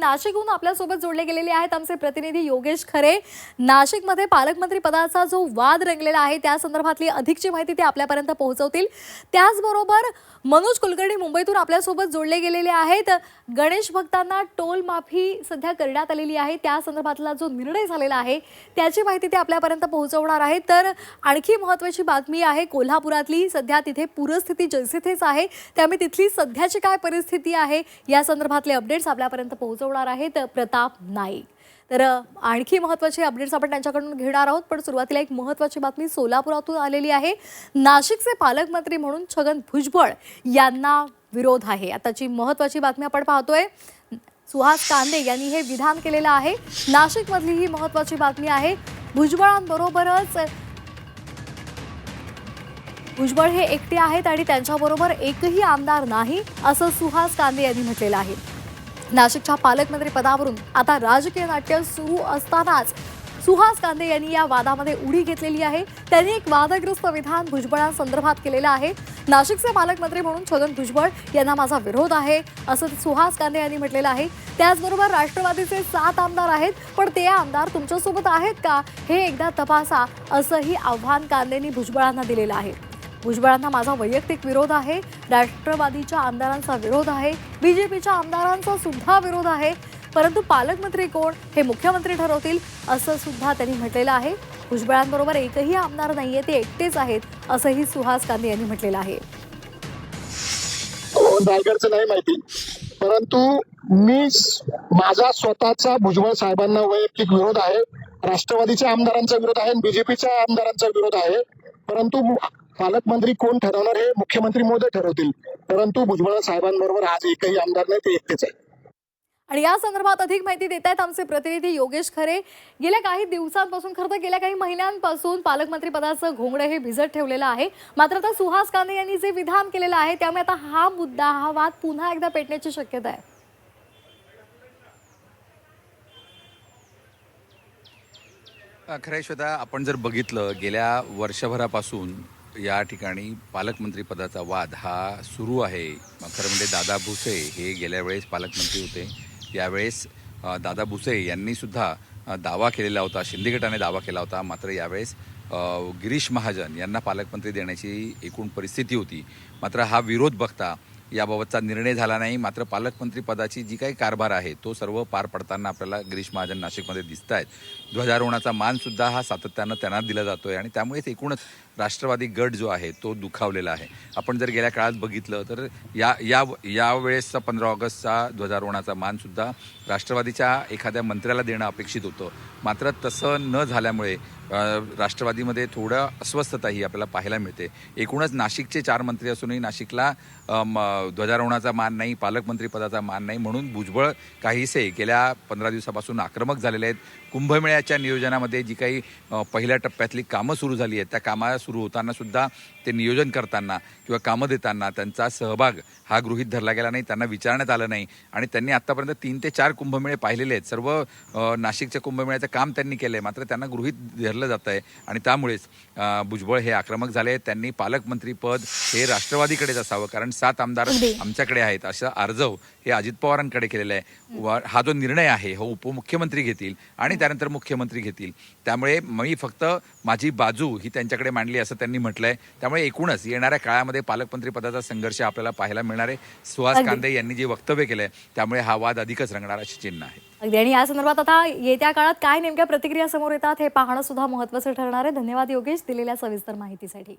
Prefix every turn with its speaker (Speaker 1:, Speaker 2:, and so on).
Speaker 1: नाशिकहून आपल्यासोबत जोडले गेलेले आहेत आमचे प्रतिनिधी योगेश खरे. नाशिकमध्ये पालकमंत्री पदाचा जो वाद रंगलेला आहे त्या संदर्भातली अधिकची माहिती ते आपल्यापर्यंत पोहोचवतील. त्याचबरोबर मनोज कुलकर्णी मुंबईतून आपल्यासोबत जोडले गेलेले आहेत. गणेश भक्तांना टोल माफी सध्या करण्यात आलेली आहे. त्या संदर्भातला जो निर्णय झालेला आहे त्याची माहिती ते आपल्यापर्यंत पोहोचवणार आहेत. तर आणखी महत्त्वाची बातमी आहे कोल्हापुरातली. सध्या तिथे पूरस्थिती जैसे थेच आहे. त्यामुळे तिथली सध्याची काय परिस्थिती आहे या संदर्भातले अपडेट्स आपल्यापर्यंत पोहोचवणार आहेत प्रताप नाईक. तर आणखी महत्त्वाचे अपडेट्स आपण त्यांच्याकडून घेणार आहोत पण सुरुवातीला एक महत्त्वाची बातमी सोलापुरातून आलेली आहे. नाशिकचे पालकमंत्री म्हणून छगन भुजबळ यांना विरोध आहे. आताची महत्त्वाची बातमी आपण पाहतोय. सुहास कांदे यांनी हे विधान केलेलं आहे. नाशिकमधली ही महत्त्वाची बातमी आहे. भुजबळांबरोबरच भुजबळ हे एकटे आहेत आणि त्यांच्याबरोबर एकही आमदार नाही असं सुहास कांदे यांनी म्हटलेलं आहे. नाशिकच्या पालकमंत्री पदावरून आता राजकीय नाट्य सुरू असतानाच सुहास कांदे यांनी या वादामध्ये उडी घेतलेली आहे. त्यांनी एक वादग्रस्त विधान भुजबळांसंदर्भात केलेलं आहे. नाशिकचे पालकमंत्री म्हणून छगन भुजबळ यांना माझा विरोध आहे असं सुहास कांदे यांनी म्हटलेलं आहे. त्याचबरोबर राष्ट्रवादीचे सात आमदार आहेत पण ते आमदार तुमच्यासोबत आहेत का? हे एकदा तपासा असंही आव्हान कांदेंनी भुजबळांना दिलेलं आहे. भुजबळांना माझा वैयक्तिक विरोध आहे. राष्ट्रवादीच्या आमदारांचा विरोध आहे. बीजेपीच्या आमदारांचा सुद्धा विरोध आहे. परंतु पालकमंत्री कोण हे मुख्यमंत्री ठरवतील असं सुद्धा त्यांनी म्हटलेलं आहे. भुजबळांबरोबर एकही आमदार नाहीये ते एकटेच आहेत असंही सुहास कांदे यांनी म्हटलेलं आहे.
Speaker 2: नाही माहिती. परंतु मी माझा स्वतःचा भुजबळ साहेबांना वैयक्तिक विरोध आहे. राष्ट्रवादीच्या आमदारांचा विरोध आहे बीजेपीच्या आमदारांचा विरोध आहे. परंतु पालकमंत्री कोण ठरवणार हे मुख्यमंत्री मोदी ठरवतील. परंतु भुजबळ साहेबांबरोबर आज एकही आमदार नाही ते एकटेच आहे.
Speaker 1: आणि या संदर्भात अधिक माहिती देत आहेत आमचे प्रतिनिधी योगेश खरे. गेल्या काही दिवसांपासून खरं तर गेल्या काही महिन्यांपासून पालकमंत्री पदाचं घोंगडं हे भिजत ठेवलेलं आहे. मात्र आता सुहास कांदे यांनी जे विधान केलेलं आहे त्यामुळे आता हा मुद्दा हा वाद पुन्हा एकदा पेटण्याची शक्यता आहे.
Speaker 3: खरं श्वेता आपण जर बघितलं गेल्या वर्षभरापासून या ठिकाणी पालकमंत्रीपदाचा वाद हा सुरू आहे. खरं म्हणजे दादा भुसे हे गेल्या वेळेस पालकमंत्री होते. यावेळेस दादा भुसे यांनीसुद्धा दावा केलेला होता शिंदे गटाने दावा केला होता. मात्र यावेळेस गिरीश महाजन यांना पालकमंत्री देण्याची एकूण परिस्थिती होती. मात्र हा विरोध बघता याबाबतचा निर्णय झाला नाही. मात्र पालकमंत्री पदाची जी काही कारभार आहे तो सर्व पार पडताना आपल्याला गिरीश महाजन नाशिकमध्ये दिसत आहेत ध्वजारोहणाचा मानसुद्धा हा सातत्यानं त्यांना दिला जातोय आणि त्यामुळेच एकूणच राष्ट्रवादी गट जो आहे तो दुखावलेला आहे. आपण जर गेल्या काळात बघितलं तर या या यावेळेसचा पंधरा ऑगस्टचा ध्वजारोहणाचा मानसुद्धा राष्ट्रवादीच्या एखाद्या मंत्र्याला देणं अपेक्षित होतं. मात्र तसं न झाल्यामुळे राष्ट्रवादीमध्ये थोडं अस्वस्थता ही आपल्याला पाहायला मिळते. एकूणच नाशिकचे चार मंत्री असूनही नाशिकला ध्वजारोहणाचा मान नाही पालकमंत्री पदाचा मान नाही म्हणून भुजबळ काहीसे गेल्या पंधरा दिवसापासून आक्रमक झालेले आहेत. कुंभमेळ्याच्या नियोजनामध्ये जी काही पहिल्या टप्प्यातली कामं सुरू झाली आहेत त्या कामा सुरू होताना सुद्धा ते नियोजन करताना किंवा कामं देताना त्यांचा सहभाग हा गृहीत धरला गेला नाही त्यांना विचारण्यात आलं नाही आणि त्यांनी आतापर्यंत तीन ते चार कुंभमेळे पाहिलेले आहेत. सर्व नाशिकच्या कुंभमेळ्याचं काम त्यांनी केलं आहे मात्र त्यांना गृहीत धरलं जात आहे आणि त्यामुळेच भुजबळ हे आक्रमक झाले त्यांनी पालकमंत्री पद हे राष्ट्रवादीकडेच असावं कारण सात आमदार. आमच्याकडे आहेत. असं अर्जव हे अजित पवारांकडे केलेलं आहे. व हा जो निर्णय आहे हो उपमुख्यमंत्री घेतील आणि त्यानंतर मुख्यमंत्री घेतील. त्यामुळे मी फक्त माझी बाजू ही त्यांच्याकडे मांडली असं त्यांनी म्हटलंय. त्यामुळे एकूणच येणाऱ्या काळामध्ये पालकमंत्री पदाचा संघर्ष आपल्याला पाहायला मिळणार आहे. सुहास. कांदे यांनी जे वक्तव्य केलंय त्यामुळे हा वाद अधिकच रंगणार असे चिन्ह आहे.
Speaker 1: अगदी. आणि या संदर्भात आता येत्या काळात काय नेमक्या प्रतिक्रिया समोर येतात हे पाहणं सुद्धा महत्त्वाचं ठरणार आहे. धन्यवाद योगेश दिलेल्या सविस्तर माहितीसाठी.